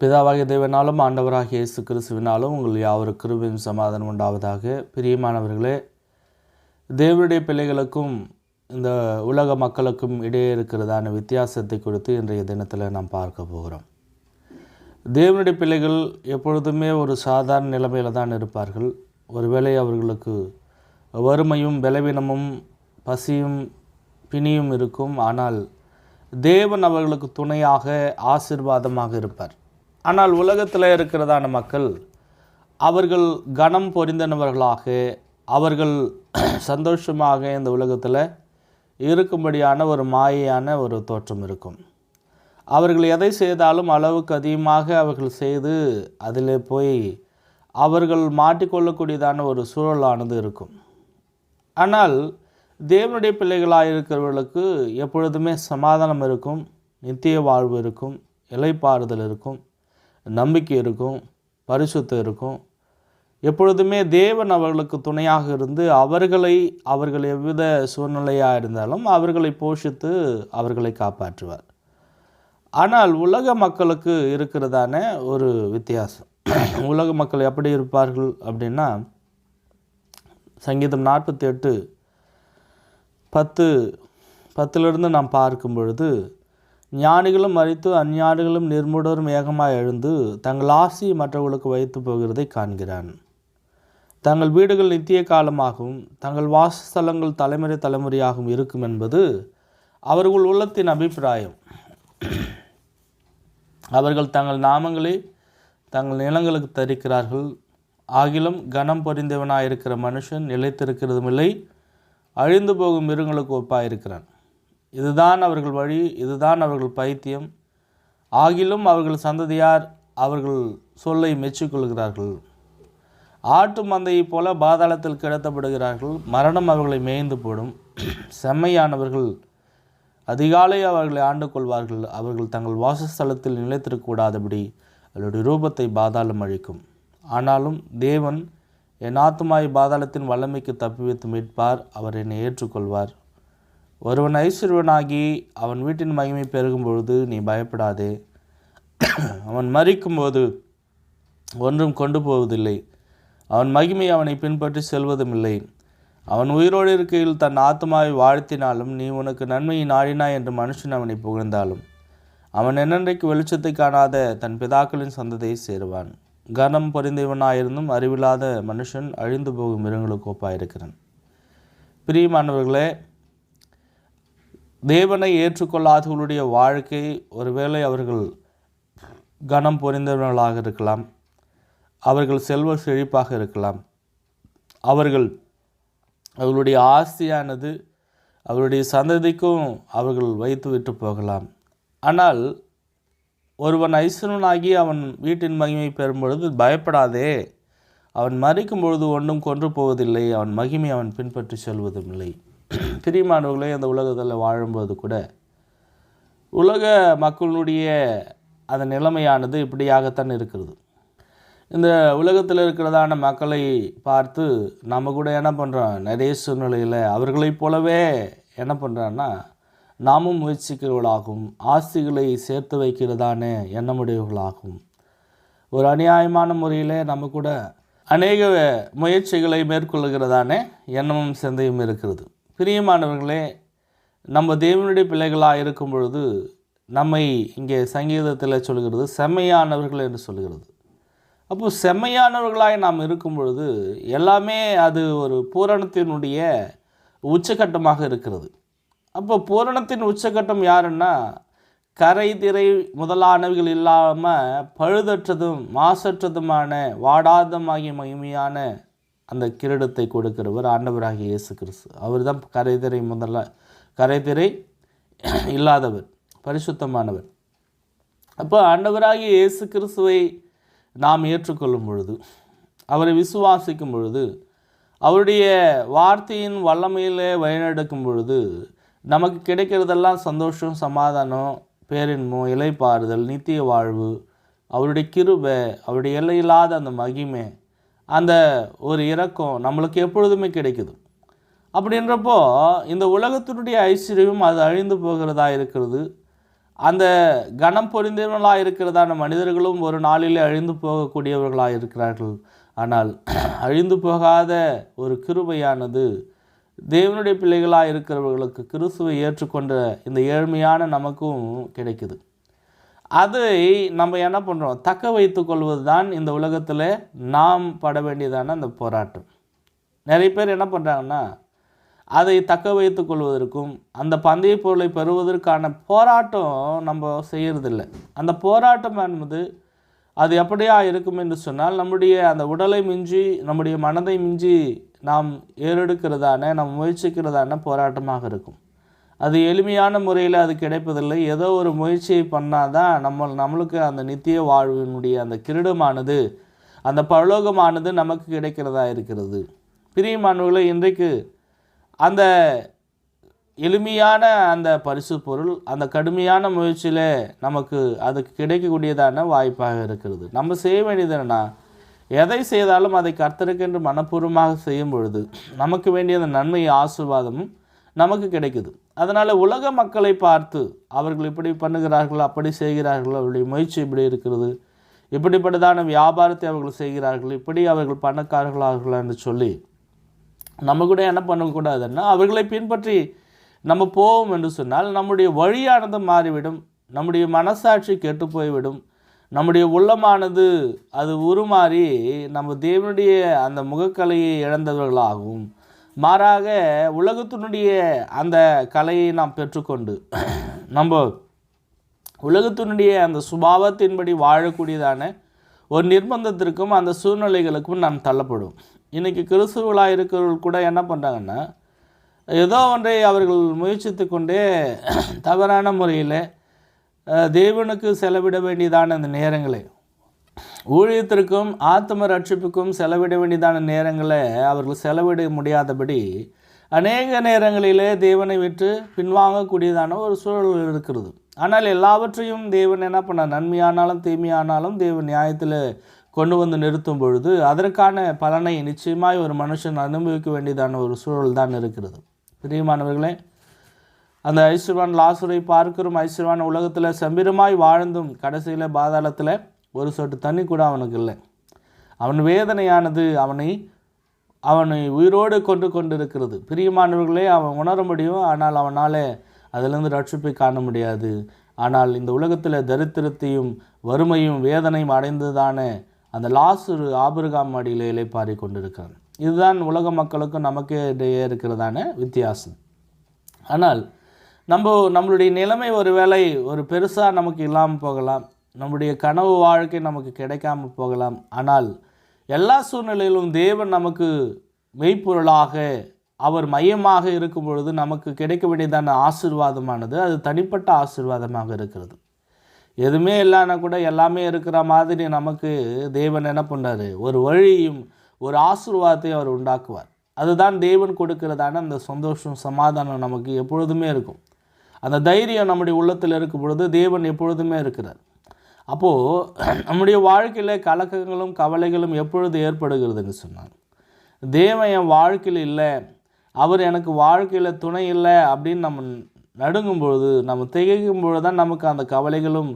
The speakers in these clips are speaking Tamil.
பிதாவாகிய தேவனாலும் ஆண்டவராகிய இயேசு கிறிஸ்துவினாலும் உங்கள் யாவரு கிருபையும் சமாதானம் உண்டாவதாக. பிரியமானவர்களே தேவனுடைய பிள்ளைகளுக்கும் இந்த உலக மக்களுக்கும் இடையே இருக்கிறதான வித்தியாசத்தை குறித்து இன்றைய தினத்தில் நாம் பார்க்க போகிறோம். தேவனுடைய பிள்ளைகள் எப்பொழுதுமே ஒரு சாதாரண நிலைமையில் தான் இருப்பார்கள். ஒருவேளை அவர்களுக்கு வறுமையும் பலவீனமும் பசியும் பிணியும் இருக்கும். ஆனால் தேவன் அவர்களுக்கு துணையாக ஆசீர்வாதமாக இருப்பார். ஆனால் உலகத்தில் இருக்கிறதான மக்கள் அவர்கள் கனம் பொரிந்தனவர்களாக அவர்கள் சந்தோஷமாக இந்த உலகத்தில் இருக்கும்படியான ஒரு மாயையான ஒரு தோற்றம் இருக்கும். அவர்கள் எதை செய்தாலும் அளவுக்கு அதிகமாக அவர்கள் செய்து அதில் போய் அவர்கள் மாட்டிக்கொள்ளக்கூடியதான ஒரு சூழலானது இருக்கும். ஆனால் தேவனுடைய பிள்ளைகளாக இருக்கிறவர்களுக்கு எப்பொழுதுமே சமாதானம் இருக்கும் நித்திய வாழ்வு இருக்கும் இலைப்பாறுதல் இருக்கும். நம்பிக்கை இருக்கும் பரிசுத்தம் இருக்கும். எப்பொழுதுமே தேவன் அவர்களுக்கு துணையாக இருந்து அவர்களை அவர்கள் எவ்வித சூழ்நிலையாக இருந்தாலும் அவர்களை போஷித்து அவர்களை காப்பாற்றுவார். ஆனால் உலக மக்களுக்கு இருக்கிறதான ஒரு வித்தியாசம். உலக மக்கள் எப்படி இருப்பார்கள் அப்படின்னா சங்கீதம் நாற்பத்தி எட்டு பத்து பத்திலிருந்து நாம் பார்க்கும் பொழுது ஞானிகளும் மறித்து அஞ்ஞானிகளும் நிர்முடரும் ஏகமாக எழுந்து தங்கள் ஆசி மற்றவர்களுக்கு வைத்து போகிறதை காண்கிறான். தங்கள் வீடுகள் நித்திய காலமாகவும் தங்கள் வாசஸ்தலங்கள் தலைமுறை தலைமுறையாகவும் இருக்கும் என்பது அவர்கள் உள்ளத்தின் அபிப்பிராயம். அவர்கள் தங்கள் நாமங்களை தங்கள் நிலங்களுக்கு தரிக்கிறார்கள். ஆகிலும் கனம் பொறிந்தவனாயிருக்கிற மனுஷன் நிலைத்திருக்கிறதும் இல்லை அழிந்து போகும் மிருகங்களுக்கு ஒப்பாயிருக்கிறான். இதுதான் அவர்கள் வழி இதுதான் அவர்கள் பைத்தியம். ஆகிலும் அவர்கள் சந்ததியார் அவர்கள் சொல்லை மெச்சிக்கொள்கிறார்கள். ஆட்டு மந்தையைப் போல பாதாளத்தில் கிடத்தப்படுகிறார்கள். மரணம் அவர்களை மேய்ந்து போடும். செம்மையானவர்கள் அதிகாலை அவர்களை ஆண்டு கொள்வார்கள் அவர்கள் தங்கள் வாசஸ்தலத்தில் நிலைத்திருக்கக்கூடாதபடி அவருடைய ரூபத்தை பாதாளம் அழிக்கும். ஆனாலும் தேவன் என் ஆத்துமாய் பாதாளத்தின் வல்லமைக்கு தப்பி வைத்து மீட்பார். அவர் என்னை ஏற்றுக்கொள்வார். ஒருவன் ஐஸ்வர்வனாகி அவன் வீட்டின் மகிமை பெருகும் பொழுது நீ பயப்படாதே. அவன் மறிக்கும்போது ஒன்றும் கொண்டு போவதில்லை. அவன் மகிமை அவனை பின்பற்றி செல்வதும் இல்லை அவன் உயிரோடு இருக்கையில் தன் ஆத்மாவை வாழ்த்தினாலும் நீ உனக்கு நன்மையை நாடினாய் என்று மனுஷன் அவனை புகழ்ந்தாலும் அவன் என்னென்றைக்கு வெளிச்சத்தை காணாத தன் பிதாக்களின் சந்ததியை சேருவான். கனம் பொறிந்தவனாயிருந்தும் அறிவில்லாத மனுஷன் அழிந்து போகும் மிருகங்களுக்கு ஒப்பாயிருக்கிறான் பிரியமானவர்களே தேவனை ஏற்றுக்கொள்ளாதவர்களுடைய வாழ்க்கை ஒருவேளை அவர்கள் கனம் பொறிந்தவர்களாக இருக்கலாம். அவர்கள் செல்வ செழிப்பாக இருக்கலாம். அவர்கள் அவர்களுடைய ஆஸ்தியானது அவருடைய சந்ததிக்கும் அவர்கள் வைத்து விட்டு போகலாம். ஆனால் ஒருவன் ஐஸ்வரனாகி அவன் வீட்டின் மகிமை பெறும் பொழுது பயப்படாதே. அவன் மறிக்கும் பொழுது ஒன்றும் கொன்று போவதில்லை. அவன் மகிமை அவன் பின்பற்றி செல்வதும் இல்லை. பிரியமானவர்களே அந்த உலகத்தில் வாழும்போது கூட உலக மக்களுடைய அந்த நிலைமையானது இப்படியாகத்தான் இருக்கிறது. இந்த உலகத்தில் இருக்கிறதான மக்களை பார்த்து நம்ம கூட என்ன பண்ணுறோம் நிறைய சூழ்நிலையில் அவர்களைப் போலவே என்ன பண்ணுறான்னா நாமும் முயற்சிக்கிறவர்களாகும் ஆஸ்திகளை சேர்த்து வைக்கிறதான எண்ணமுடையவர்களாகும். ஒரு அநியாயமான முறையில் நம்ம கூட அநேக முயற்சிகளை மேற்கொள்கிறதான எண்ணமும் சிந்தையும் இருக்கிறது. பிரியமானவர்களே நம்ம தேவனுடைய பிள்ளைகளாக இருக்கும் பொழுது நம்மை இங்கே சங்கீதத்தில் சொல்கிறது செம்மையானவர்கள் என்று சொல்கிறது. அப்போது செம்மையானவர்களாக நாம் இருக்கும் பொழுது எல்லாமே அது ஒரு பூரணத்தினுடைய உச்சகட்டமாக இருக்கிறது. அப்போ பூரணத்தின் உச்சகட்டம் யாருன்னா கரை திரை முதலானவைகள் இல்லாமல் பழுதற்றதும் மாசற்றதுமான வாடாதமாகிய மகிமையான அந்த கிரீடத்தை கொடுக்கிறவர் ஆண்டவராகிய இயேசு கிறிஸ்து அவர் தான் கரைதிரை முதல்ல கரைதிரை இல்லாதவர் பரிசுத்தமானவர். அப்போ ஆண்டவராகிய இயேசு கிறிஸ்துவை நாம் ஏற்றுக்கொள்ளும் பொழுது அவரை விசுவாசிக்கும் பொழுது அவருடைய வார்த்தையின் வல்லமையில் வழிநடக்கும் பொழுது நமக்கு கிடைக்கிறதெல்லாம் சந்தோஷம் சமாதானம் பேரின்மம் இலைப்பாறுதல் நித்திய வாழ்வு அவருடைய கிருபை அவருடைய எல்லையில்லாத அந்த மகிமை அந்த ஒரு இறக்கம் நம்மளுக்கு எப்பொழுதுமே கிடைக்குது. அப்படின்றப்போ இந்த உலகத்தினுடைய ஐஸ்வர்யம் அது அழிந்து போகிறதா இருக்கிறது? அந்த கனம் பொறிந்தவர்களாக இருக்கிறதான மனிதர்களும் ஒரு நாளிலே அழிந்து போகக்கூடியவர்களாக இருக்கிறார்கள். ஆனால் அழிந்து போகாத ஒரு கிருபையானது தேவனுடைய பிள்ளைகளாக இருக்கிறவர்களுக்கு கிறிஸ்துவை ஏற்றுக்கொண்ட இந்த ஏழ்மையான நமக்கும் கிடைக்குது. அதை நம்ம என்ன பண்ணுறோம் தக்க வைத்து கொள்வது தான் இந்த உலகத்தில் நாம் பட வேண்டியதான அந்த போராட்டம். நிறைய பேர் என்ன பண்ணுறாங்கன்னா அதை தக்க வைத்து கொள்வதற்கும் அந்த பந்தய பொருளை பெறுவதற்கான போராட்டம் நம்ம செய்கிறதில்லை அந்த போராட்டம் என்பது அது எப்படியா இருக்கும் என்று சொன்னால் நம்முடைய அந்த உடலை மிஞ்சி நம்முடைய மனதை மிஞ்சி நாம் ஏறெடுக்கிறதான நாம் முயற்சிக்கிறதான போராட்டமாக இருக்கும். அது எளிமையான முறையில் அது கிடைப்பதில்லை. ஏதோ ஒரு முயற்சியை பண்ணால் தான் நம்ம நம்மளுக்கு அந்த நித்திய வாழ்வினுடைய அந்த கிரீடமானது அந்த பரலோகமானது நமக்கு கிடைக்கிறதா இருக்கிறது. பிரியமானவர்களே இன்றைக்கு அந்த எளிமையான அந்த பரிசு பொருள் அந்த கடுமையான முயற்சியில் நமக்கு அதுக்கு கிடைக்கக்கூடியதான வாய்ப்பாக இருக்கிறது. நம்ம செய்ய வேண்டியது என்னன்னா எதை செய்தாலும் அதை கர்த்தருக்கென்று மனப்பூர்வமாக செய்யும் பொழுது நமக்கு வேண்டிய அந்த நன்மை ஆசீர்வாதமும் நமக்கு கிடைக்குது. அதனால் உலக மக்களை பார்த்து அவர்கள் இப்படி பண்ணுகிறார்கள் அப்படி செய்கிறார்கள் அவருடைய முயற்சி இப்படி இருக்கிறது இப்படிப்பட்டதான வியாபாரத்தை அவர்கள் செய்கிறார்கள் இப்படி அவர்கள் பணக்காரர்களார்கள் என்று சொல்லி நம்ம கூட என்ன பண்ணக்கூடாதுன்னா அவர்களை பின்பற்றி நம்ம போவோம் என்று சொன்னால் நம்முடைய வழியானது மாறிவிடும் நம்முடைய மனசாட்சி கெட்டு போய்விடும் நம்முடைய உள்ளமானது அது உருமாறி நம்ம தேவனுடைய அந்த முகக்கலையை இழந்தவர்களாகவும் மாறாக உலகத்தினுடைய அந்த கலையை நாம் பெற்றுக்கொண்டு நம்ம உலகத்தினுடைய அந்த சுபாவத்தின்படி வாழக்கூடியதான ஒரு நிர்பந்தத்திற்கும் அந்த சூழ்நிலைகளுக்கும் நாம் தள்ளப்படும் இன்றைக்கி கிறிஸ்துவர்களாக இருக்கிறவர்கள் கூட என்ன பண்ணுறாங்கன்னா ஏதோ ஒன்றை அவர்கள் முயற்சித்து கொண்டே தவறான முறையில் தேவனுக்கு செலவிட வேண்டியதான அந்த நேரங்களை ஊழியத்திற்கும் ஆத்ம ரட்சிப்புக்கும் செலவிட வேண்டியதான நேரங்களை அவர்கள் செலவிட முடியாதபடி அநேக நேரங்களிலே தேவனை விட்டு பின்வாங்கக்கூடியதான ஒரு சூழல் இருக்கிறது. ஆனால் எல்லாவற்றையும் தேவன் என்ன பண்ண நன்மையானாலும் தீமையானாலும் தேவன் நியாயத்தில் கொண்டு வந்து நிறுத்தும் பொழுது அதற்கான பலனை நிச்சயமாய் ஒரு மனுஷன் அனுபவிக்க வேண்டியதான ஒரு சூழல் தான் இருக்கிறது. பிரியமானவர்களே அந்த ஐஸ்வர்வான் லாசுரை பார்க்கிறோம். ஐஸ்வர்வான் உலகத்தில் செம்பிரமாய் வாழ்ந்தும் கடைசியில் பாதாளத்தில் ஒரு சொட்டு தண்ணி கூட அவனுக்கு இல்லை. அவன் வேதனையானது அவனை அவனை உயிரோடு கொண்டு கொண்டிருக்கிறது. பிரியமானவர்களே அவன் உணர முடியும். ஆனால் அவனால் அதிலிருந்து ரட்சிப்பை காண முடியாது. ஆனால் இந்த உலகத்தில் தரித்திரத்தையும் வறுமையும் வேதனையும் அடைந்ததான அந்த லாசுரு ஆபிரகாம் அடியில் இலைப்பாரி கொண்டிருக்கிறான். இதுதான் உலக மக்களுக்கும் நமக்கு இடையே இருக்கிறதான வித்தியாசம். ஆனால் நம்ம நம்மளுடைய நிலைமை ஒரு வேளை ஒரு பெருசாக நமக்கு இல்லாமல் போகலாம். நம்முடைய கனவு வாழ்க்கை நமக்கு கிடைக்காம போகலாம். ஆனால் எல்லா சூழ்நிலையிலும் தேவன் நமக்கு மெய்ப்பொருளாக அவர் மையமாக இருக்கும் பொழுது நமக்கு கிடைக்க வேண்டியதான ஆசீர்வாதமானது அது தனிப்பட்ட ஆசீர்வாதமாக இருக்கிறது. எதுவுமே இல்லைன்னா கூட எல்லாமே இருக்கிற மாதிரி நமக்கு தேவன் என்ன பண்ணார்? ஒரு வழியும் ஒரு ஆசிர்வாதத்தையும் அவர் உண்டாக்குவார். அதுதான் தேவன் கொடுக்கிறதான அந்த சந்தோஷம் சமாதானம் நமக்கு எப்பொழுதுமே இருக்கும். அந்த தைரியம் நம்முடைய உள்ளத்தில் இருக்கும் பொழுது தேவன் எப்பொழுதுமே இருக்கிறார். அப்போது நம்முடைய வாழ்க்கையில் கலக்கங்களும் கவலைகளும் எப்பொழுது ஏற்படுகிறதுன்னு சொன்னாங்க. தேவன் என் வாழ்க்கையில் இல்லை அவர் எனக்கு வாழ்க்கையில் துணை இல்லை அப்படின்னு நம்ம நடுங்கும் பொழுது நம்ம திகைக்கும் பொழுது தான் நமக்கு அந்த கவலைகளும்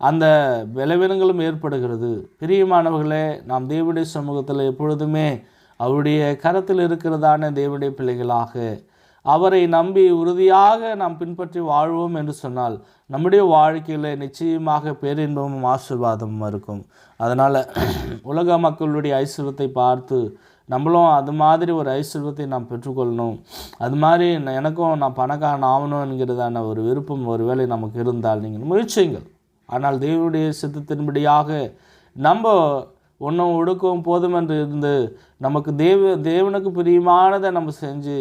அந்த விளைவினங்களும் ஏற்படுகிறது. பிரியமானவர்களே நாம் தேவனுடைய சமூகத்தில் எப்பொழுதுமே அவருடைய கரத்தில் இருக்கிறதான தேவனுடைய பிள்ளைகளாக அவரை நம்பி உறுதியாக நாம் பின்பற்றி வாழ்வோம் என்று சொன்னால் நம்முடைய வாழ்க்கையில் நிச்சயமாக பேரின்பமும் ஆசீர்வாதமும் இருக்கும். அதனால் உலக மக்களுடைய ஐஸ்வர்யத்தை பார்த்து நம்மளும் அது மாதிரி ஒரு ஐஸ்வர்யத்தை நாம் பெற்றுக்கொள்ளணும். அது மாதிரி எனக்கும் நான் பணக்காரன் ஆகணும் என்கிறதான ஒரு விருப்பம் ஒரு வேலை நமக்கு இருந்தால் நீங்கள் முயற்சியுங்கள். ஆனால் தேவனுடைய சித்தத்தின்படியாக நம்ம ஒன்றும் ஒடுக்கவும் போதும் என்று இருந்து நமக்கு தேவ தேவனுக்கு பிரியமானதை நம்ம செஞ்சு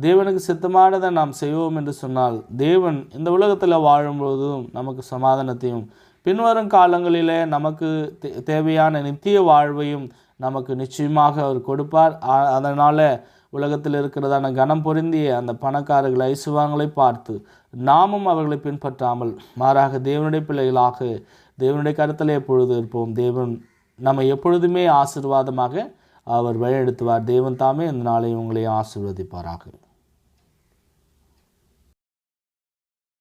தேவனுக்கு சித்தமானதை நாம் செய்வோம் என்று சொன்னால் தேவன் இந்த உலகத்தில் வாழும்போதும் நமக்கு சமாதானத்தையும் பின்வரும் காலங்களிலே நமக்கு தே- தேவையான நித்திய வாழ்வையும் நமக்கு நிச்சயமாக அவர் கொடுப்பார். அதனால் உலகத்தில் இருக்கிறதான கனம் பொருந்திய அந்த பணக்காரர்கள் ஐசுவாங்களை பார்த்து நாமும் அவர்களை பின்பற்றாமல் மாறாக தேவனுடைய பிள்ளைகளாக தேவனுடைய கருத்தில் எப்பொழுது இருப்போம். தேவன் நம்ம எப்பொழுதுமே ஆசீர்வாதமாக அவர் வழிநடத்துவார். தேவன் தாமே இந்த நாளை உங்களை ஆசீர்வதிப்பாராக.